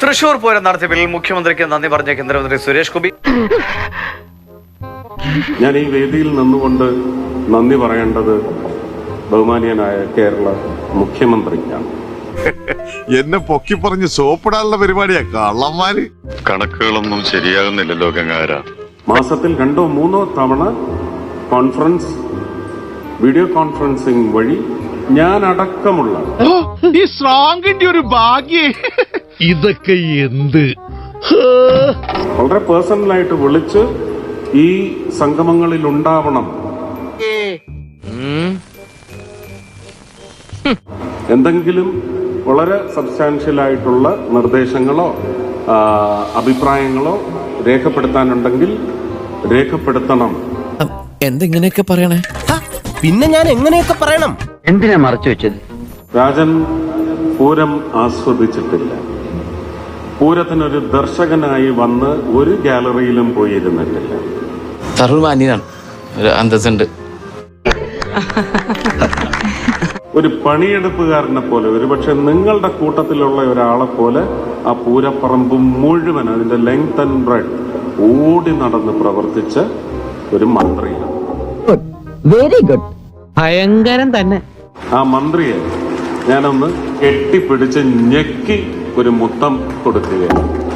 തൃശൂർ പൂരം നടത്തിപ്പിൽ മുഖ്യമന്ത്രിക്ക് നന്ദി പറഞ്ഞ കേന്ദ്രമന്ത്രി സുരേഷ് ഗോപി. ഞാൻ ഈ വേദിയിൽ നിന്നുകൊണ്ട് നന്ദി പറയേണ്ടത് ബഹുമാനിയനായ കേരള മുഖ്യമന്ത്രിക്കാണ്. എന്നെ പൊക്കി പറഞ്ഞ് സോപ്പിടാനുള്ള പരിപാടിയാ കള്ളന്മാര്. കണക്കുകളൊന്നും ശരിയാകുന്നില്ല ഗംഗാര മാസത്തിൽ രണ്ടോ മൂന്നോ തവണ കോൺഫറൻസ് വീഡിയോ കോൺഫറൻസിംഗ് വഴി ഞാൻ അടക്കമുള്ള ഈ സ്ട്രോങ്ങിന്റെ ഒരു ഭാഗ്യേ. ഇതൊക്കെ എന്ത്? വളരെ പേഴ്സണലായിട്ട് വിളിച്ച് ഈ സംഗമങ്ങളിൽ ഉണ്ടാവണം എന്തെങ്കിലും വളരെ സബ്സ്റ്റാൻഷ്യൽ ആയിട്ടുള്ള നിർദ്ദേശങ്ങളോ അഭിപ്രായങ്ങളോ രേഖപ്പെടുത്താനുണ്ടെങ്കിൽ രേഖപ്പെടുത്തണം. എന്തെങ്ങനെയൊക്കെ പറയണേ? പിന്നെ ഞാൻ എങ്ങനെയൊക്കെ പറയണം? എന്തിനാ മറച്ചു വെച്ചത്? രാജൻ പൂരം ആസ്വദിച്ചിട്ടില്ല. പൂരത്തിനൊരു ദർശകനായി വന്ന് ഒരു ഗാലറിയിലും പോയിരുന്നിട്ടില്ല. സർവമാന്യനാണ് ഒരു അന്തസ്സുണ്ട്. ഒരു പണിയെടുപ്പുകാരനെ പോലെ ഒരുപക്ഷെ നിങ്ങളുടെ കൂട്ടത്തിലുള്ള ഒരാളെ പോലെ ആ പൂരപ്പറമ്പ് മുഴുവൻ അതിന്റെ ലെങ്ത് ആൻഡ് ബ്രെഡ് ഓടി നടന്ന് പ്രവർത്തിച്ച ഒരു മന്ത്രിയാണ്. വെരി ഗുഡ് ഭയങ്കരം തന്നെ. ആ മന്ത്രിയെ ഞാനൊന്ന് കെട്ടിപ്പിടിച്ച് ഞെക്കി ഒരു മുത്തം കൊടുക്കുകയാണ്.